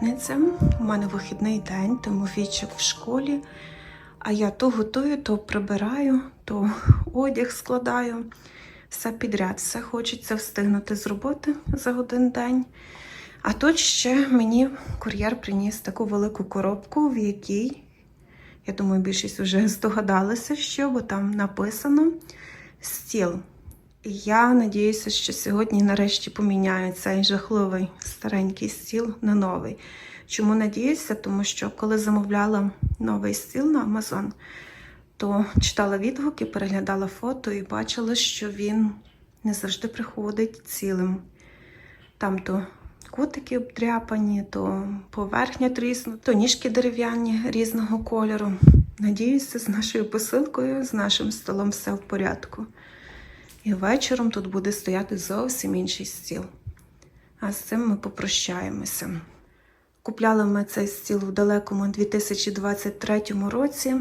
П'ятниця, у мене вихідний день, Тимофійчик в школі. А я то готую, то прибираю, то одяг складаю. Все підряд, все хочеться встигнути з роботи за один день. А тут ще мені кур'єр приніс таку велику коробку, в якій, я думаю, більшість вже здогадалася, що, бо там написано стіл. Я надіюся, що сьогодні нарешті поміняю цей жахливий старенький стіл на новий. Чому надіюся? Тому що коли замовляла новий стіл на Amazon, то читала відгуки, переглядала фото і бачила, що він не завжди приходить цілим. Там то кутики обдряпані, то поверхня тріснута, то ніжки дерев'яні різного кольору. Надіюся, з нашою посилкою, з нашим столом все в порядку. І вечором тут буде стояти зовсім інший стіл. А з цим ми попрощаємося. Купляли ми цей стіл в далекому 2023 році,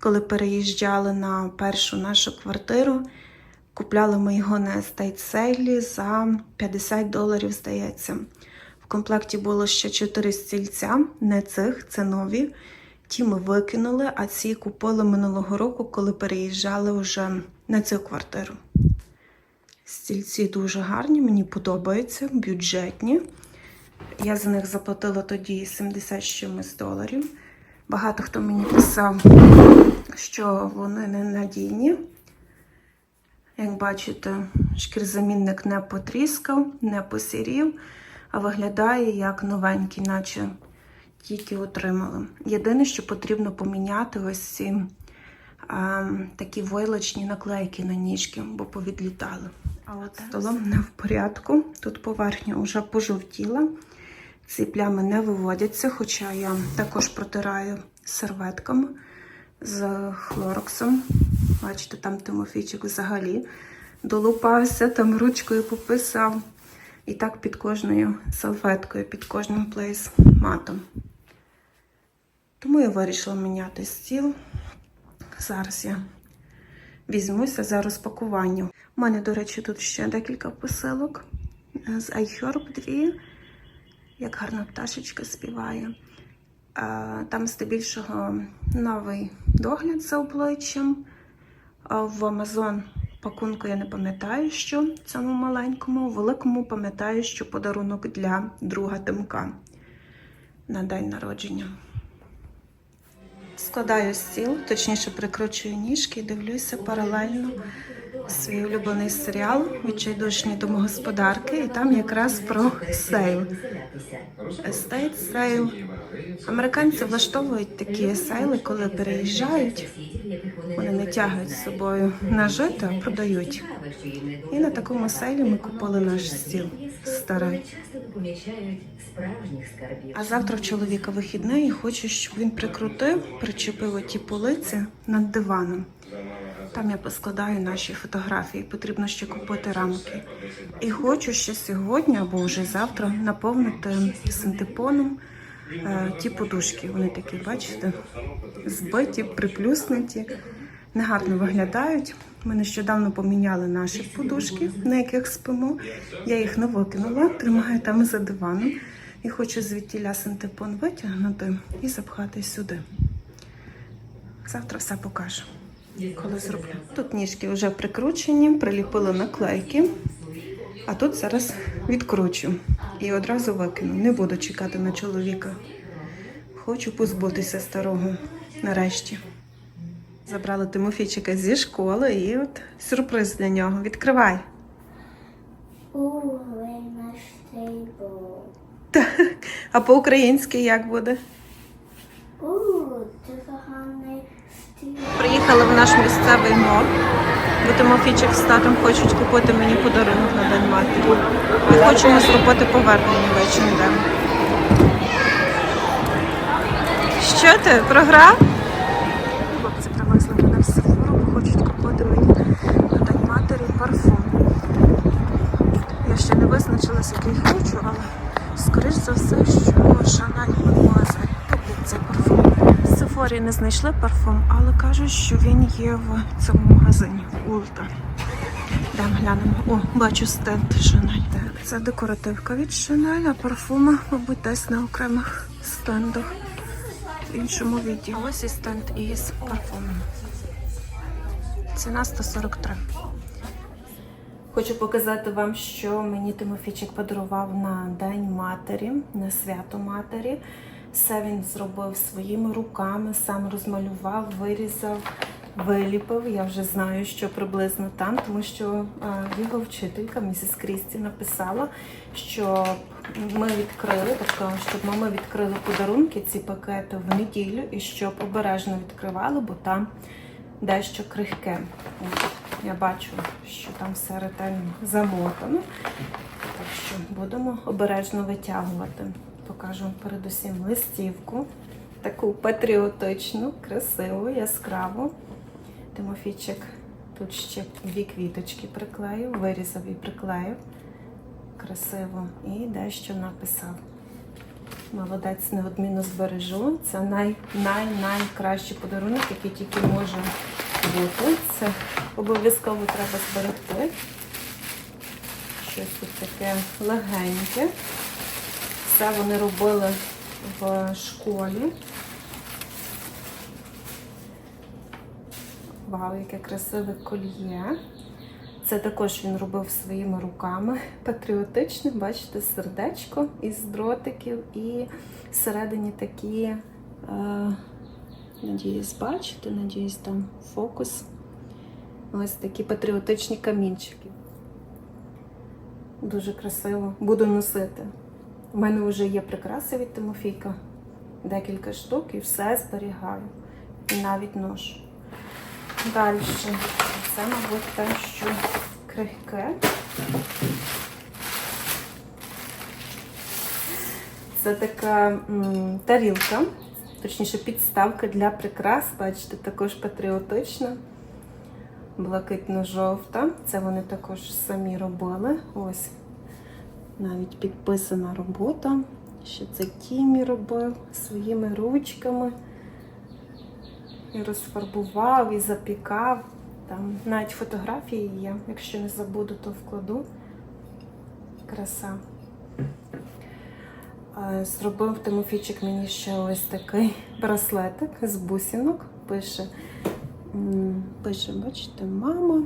коли переїжджали на першу нашу квартиру. Купляли ми його на естейт сейлі за 50 доларів, здається. В комплекті було ще 4 стільця, не цих, це нові. Ті ми викинули, а ці купили минулого року, коли переїжджали вже на цю квартиру. Стільці дуже гарні, мені подобаються, бюджетні. Я за них заплатила тоді 70 чимось доларів. Багато хто мені писав, що вони ненадійні. Як бачите, шкірзамінник не потріскав, не посірів, а виглядає як новенький, наче тільки отримали. Єдине, що потрібно поміняти ось ці а, такі войлочні наклейки на ніжки, бо повідлітали. А от столом не в порядку. Тут поверхня вже пожовтіла. Ці плями не виводяться, хоча я також протираю серветками з хлороксом. Бачите, там Тимофійчик взагалі долупався, там ручкою пописав. І так під кожною салфеткою, під кожним плейс-матом. Тому я вирішила міняти стіл. Зараз я візьмуся за розпакування. У мене, до речі, тут ще декілька посилок з iHerb дві. Як гарна пташечка співає. Там здебільшого новий догляд за обличчям. В Amazon пакунку я не пам'ятаю, що цьому маленькому, у великому пам'ятаю, що подарунок для друга Тимка на день народження. Складаю стіл, точніше прикручую ніжки і дивлюся паралельно свій улюблений серіал Відчайдушні домогосподарки, і там якраз про сейл. Естейт сейл. Американці влаштовують такі сейли, коли переїжджають. Вони не тягують з собою нажити, а продають. І на такому сейлі ми купили наш стіл старий. А завтра в чоловіка вихідний і хочу, щоб він прикрутив, причепив оті полиці над диваном. Там я поскладаю наші фотографії, потрібно ще купити рамки. І хочу ще сьогодні або вже завтра наповнити синтепоном е, ті подушки. Вони такі, бачите, збиті, приплюснуті, негарно виглядають. Ми нещодавно поміняли наші подушки, на яких спимо. Я їх не викинула, тримаю там за диваном. І хочу звідтіля синтепон витягнути і запхати сюди. Завтра все покажу коли зроблю. Тут ніжки вже прикручені, приліпили наклейки, а тут зараз відкручу і одразу викину. Не буду чекати на чоловіка. Хочу позбутися старого нарешті. Забрали Тимофійчика зі школи і от сюрприз для нього. Відкривай. Так. А по-українськи як буде? Ooh, дуже гарний стіл. Приїхали в наш місцевий мол, бо Тимофійчик з татом хочуть купити мені подарунок на День матері. І хочемо зробити повернення в H&M. Що ти, програв? Хлопці привезли мене в Сефору, хочуть купити мені на День матері парфум. Я ще не визначилась, який хочу, але скоріш за все, що Шанель Мадемуазель. Люблять цей парфум. В не знайшли парфум, але кажуть, що він є в цьому магазині Улта. Йдемо глянемо. О, бачу стенд Шанель. Так, Це декоративка від Chanel, а парфуми, мабуть, десь на окремих стендах в іншому відділі. Ось і стенд із парфумом. Ціна 143. Хочу показати вам, що мені Тимофійчик подарував на День матері, на свято матері. Все він зробив своїми руками, сам розмалював, вирізав, виліпив. Я вже знаю, що приблизно там, тому що е, його вчителька, місіс Крісті, написала, що ми відкрили, тобто, щоб ми відкрили подарунки, ці пакети в неділю, і щоб обережно відкривали, бо там дещо крихке. Я бачу, що там все ретельно замотано. Так що будемо обережно витягувати. Покажу передусім листівку, таку патріотичну, красиву, яскраву. Тимофійчик тут ще дві квіточки приклеїв, вирізав і приклеїв. Красиво. І дещо написав. Молодець неодмінно збережу. Це най, най, найкращий подарунок, який тільки може бути. Це обов'язково треба зберегти. Щось тут таке легеньке. Все вони робили в школі. Вау, яке красиве кольє. Це також він робив своїми руками. Патріотичне, бачите, сердечко із дротиків і всередині такі, е, надіюсь, бачите, надіюсь, там фокус. Ось такі патріотичні камінчики. Дуже красиво. Буду носити. У мене вже є прикраси від Тимофійка. Декілька штук і все зберігаю. І навіть ношу. Далі. Це, мабуть, те, що крихке. Це така м, тарілка, точніше підставка для прикрас. Бачите, також патріотична, блакитно-жовта. Це вони також самі робили. Ось навіть підписана робота. Що це Тімі робив своїми ручками. І розфарбував, і запікав. Там навіть фотографії є. Якщо не забуду, то вкладу. Краса. Зробив Тимофійчик мені ще ось такий браслетик з бусинок. Пише, пише, бачите, мама,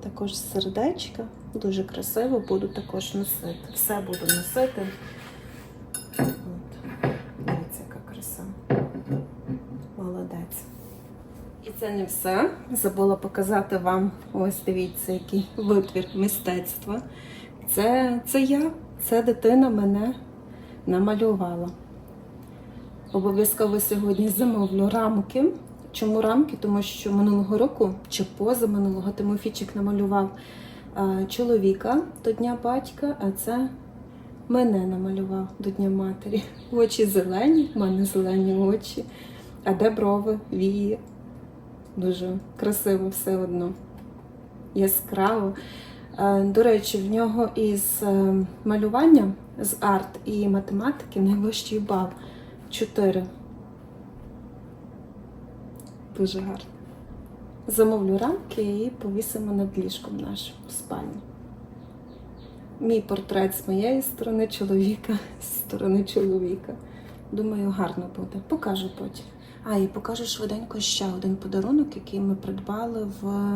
також сердечка. Дуже красиво, буду також носити. Все буду носити. От. Дивіться, яка краса. Молодець. І це не все. Забула показати вам. Ось дивіться, який витвір мистецтва. Це, це я, це дитина мене намалювала. Обов'язково сьогодні замовлю рамки. Чому рамки? Тому що минулого року чи позаминулого Тимофійчик намалював чоловіка до Дня батька, а це мене намалював до Дня матері. Очі зелені, в мене зелені очі. А де брови, вії? Дуже красиво все одно. Яскраво. До речі, в нього із е, малювання з арт і математики найвищий бал 4. Дуже гарно. Замовлю рамки і повісимо над ліжком нашим в спальні. Мій портрет з моєї сторони чоловіка, з сторони чоловіка. Думаю, гарно буде. Покажу потім. А, і покажу швиденько ще один подарунок, який ми придбали в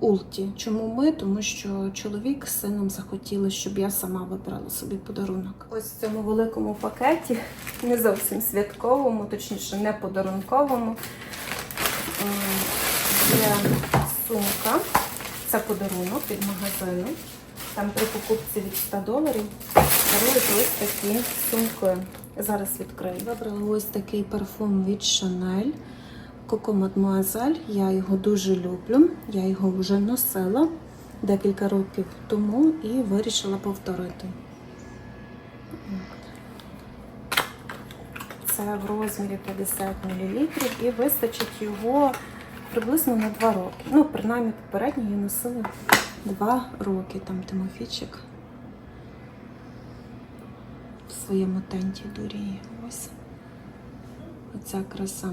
Улті. Чому ми? Тому що чоловік з сином захотіли, щоб я сама вибрала собі подарунок. Ось в цьому великому пакеті, не зовсім святковому, точніше, не подарунковому. Є сумка. Це подарунок від магазину. Там при покупці від 100 доларів дарують ось такі сумки. Зараз відкрию. Вибрала ось такий парфум від Chanel. Coco Mademoiselle. Я його дуже люблю. Я його вже носила декілька років тому і вирішила повторити. Це в розмірі 50 мл і вистачить його приблизно на 2 роки. Ну, принаймні, попередньо я носила 2 роки. Там Тимофійчик в своєму тенті дуріє. Ось. Оця краса.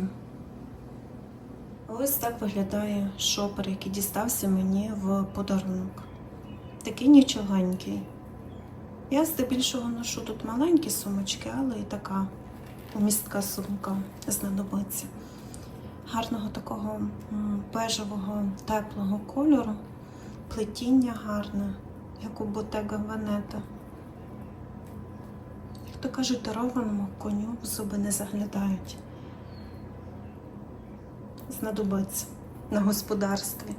Ось так виглядає шопер, який дістався мені в подарунок. Такий нічогенький. Я здебільшого ношу тут маленькі сумочки, але і така містка сумка знадобиться. Гарного такого бежевого теплого кольору, плетіння гарне, як у Ботега Венета. Як то кажуть, дарованому коню в зуби не заглядають. Знадобиться на господарстві.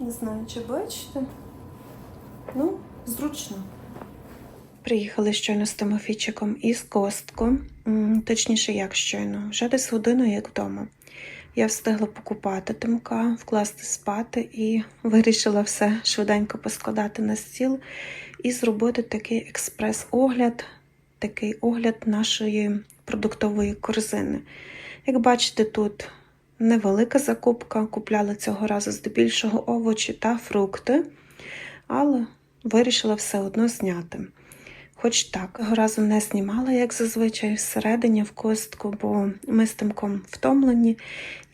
Не знаю, чи бачите. Ну, зручно. Приїхали щойно з Тимофійчиком із Костко. Точніше, як щойно, вже десь годину як вдома. Я встигла покупати Тимка, вкласти спати і вирішила все швиденько поскладати на стіл і зробити такий експрес-огляд, такий огляд нашої продуктової корзини. Як бачите, тут невелика закупка, купляли цього разу здебільшого овочі та фрукти, але вирішила все одно зняти. Хоч так, цього разу не знімала, як зазвичай, всередині в костку, бо ми з Тимком втомлені.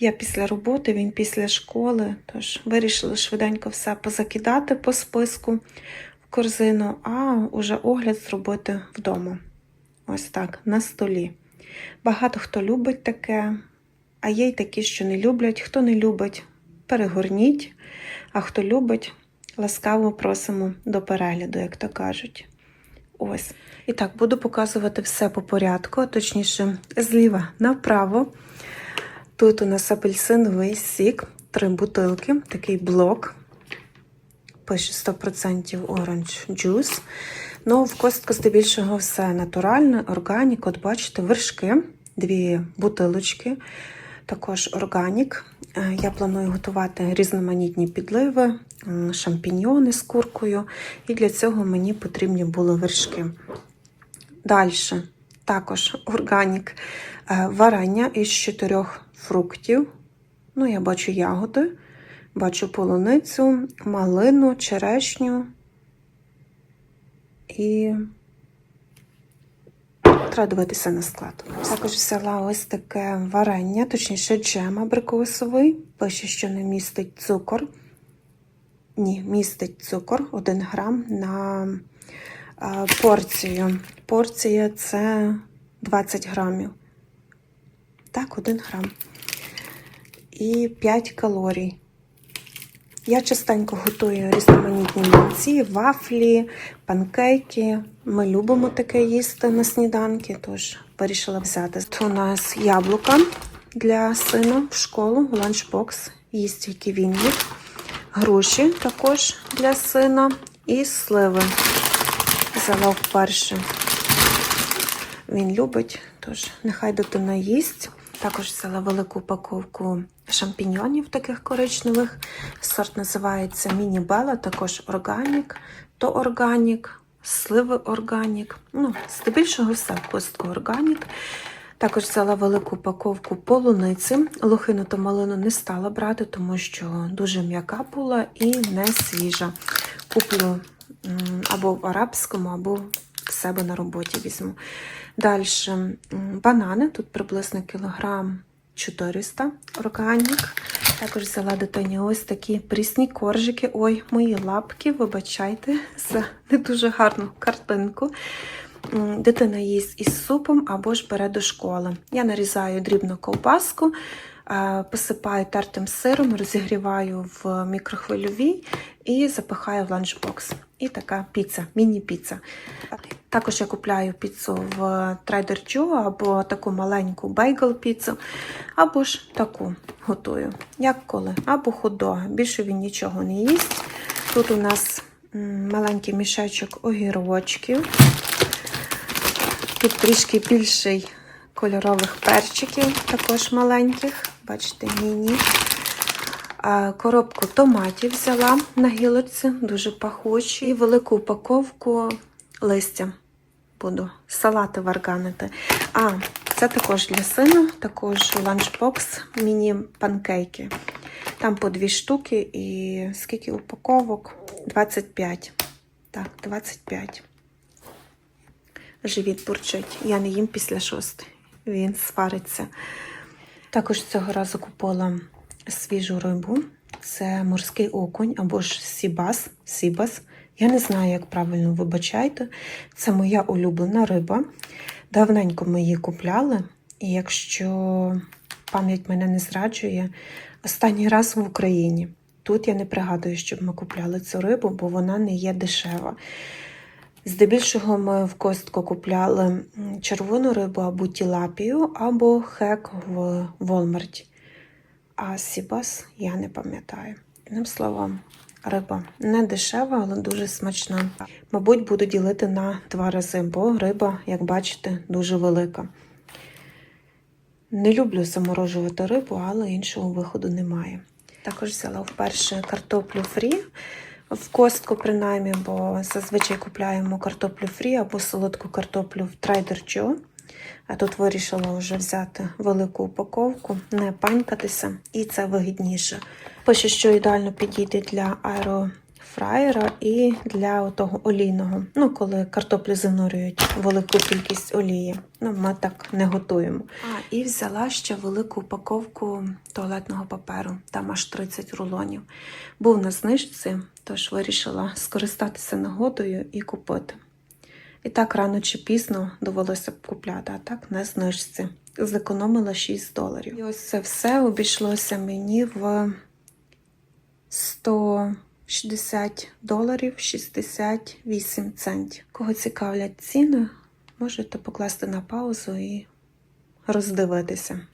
Я після роботи, він після школи, тож вирішили швиденько все позакидати по списку в корзину, а уже огляд зробити вдома. Ось так, на столі. Багато хто любить таке, а є й такі, що не люблять. Хто не любить, перегорніть, а хто любить, ласкаво просимо до перегляду, як то кажуть. Ось. І так, буду показувати все по порядку, точніше, зліва направо. Тут у нас апельсиновий сік, три бутилки, такий блок. Пише 100% Orange Juice. Ну, в костку здебільшого все натуральне, органік. От бачите, вершки, дві бутилочки, також органік. Е, Я планую готувати різноманітні підливи, шампіньйони з куркою, і для цього мені потрібні були вершки. Далі, також органік е, варення із чотирьох фруктів. Ну, я бачу ягоди, бачу полуницю, малину, черешню і треба на склад. Також взяла ось таке варення, точніше джем абрикосовий. Пише, що не містить цукор. Ні, містить цукор 1 грам на порцію. Порція це 20 грамів. Так, 1 грам. І 5 калорій. Я частенько готую різноманітні млинці, вафлі, панкейки. Ми любимо таке їсти на сніданки, тож вирішила взяти. Тут у нас яблука для сина в школу, ланчбокс, їсть тільки він їх. Груші також для сина і сливи. Взяла вперше. Він любить, тож нехай дитина їсть. Також взяла велику упаковку шампіньйонів таких коричневих. Сорт називається Міні Бела, також органік, то органік, сливи органік. Ну, здебільшого все в костку органік. Також взяла велику упаковку полуниці. Лохину та малину не стала брати, тому що дуже м'яка була і не свіжа. Куплю або в арабському, або в себе на роботі візьму. Далі банани, тут приблизно кілограм 400 органік. Також взяла дитині ось такі прісні коржики. Ой, мої лапки, вибачайте за не дуже гарну картинку. Дитина їсть із супом або ж бере до школи. Я нарізаю дрібну ковбаску, посипаю тертим сиром, розігріваю в мікрохвильовій і запихаю в ланчбокс. І така піца, міні-піца. Також я купляю піцу в Trader Joe або таку маленьку бейгл-піцу, або ж таку готую. Як коли, або худога. Більше він нічого не їсть. Тут у нас маленький мішечок огірочків. Тут трішки більший кольорових перчиків, також маленьких. Бачите, міні. Коробку томатів взяла на гілочці, дуже пахучі. І велику упаковку листя. Буду салати варганити. А, це також для сина, також ланчбокс, міні-панкейки. Там по дві штуки і скільки упаковок? 25. Так, 25. Живіт бурчить. Я не їм після шости. Він свариться. Також цього разу купила свіжу рибу. Це морський окунь або ж сібас. сібас. Я не знаю, як правильно вибачайте. Це моя улюблена риба. Давненько ми її купляли, і якщо пам'ять мене не зраджує, останній раз в Україні. Тут я не пригадую, щоб ми купляли цю рибу, бо вона не є дешева. Здебільшого ми в костку купляли червону рибу або тілапію, або хек в Волмарті. А сібас я не пам'ятаю. Одним словом, риба не дешева, але дуже смачна. Мабуть, буду ділити на два рази, бо риба, як бачите, дуже велика. Не люблю заморожувати рибу, але іншого виходу немає. Також взяла вперше картоплю фрі в костку, принаймні, бо зазвичай купляємо картоплю фрі або солодку картоплю в Trader Joe. А тут вирішила вже взяти велику упаковку, не панькатися, і це вигідніше. Пише, що ідеально підійде для аерофраєра і для того олійного. Ну, коли картоплю занурюють велику кількість олії. Ну, ми так не готуємо. А, і взяла ще велику упаковку туалетного паперу, там аж 30 рулонів. Був на знижці, тож вирішила скористатися нагодою і купити. І так рано чи пізно довелося б купляти, а так на знижці. Зекономила 6 доларів. І ось це все обійшлося мені в 160 доларів 68 центів. Кого цікавлять ціни, можете покласти на паузу і роздивитися.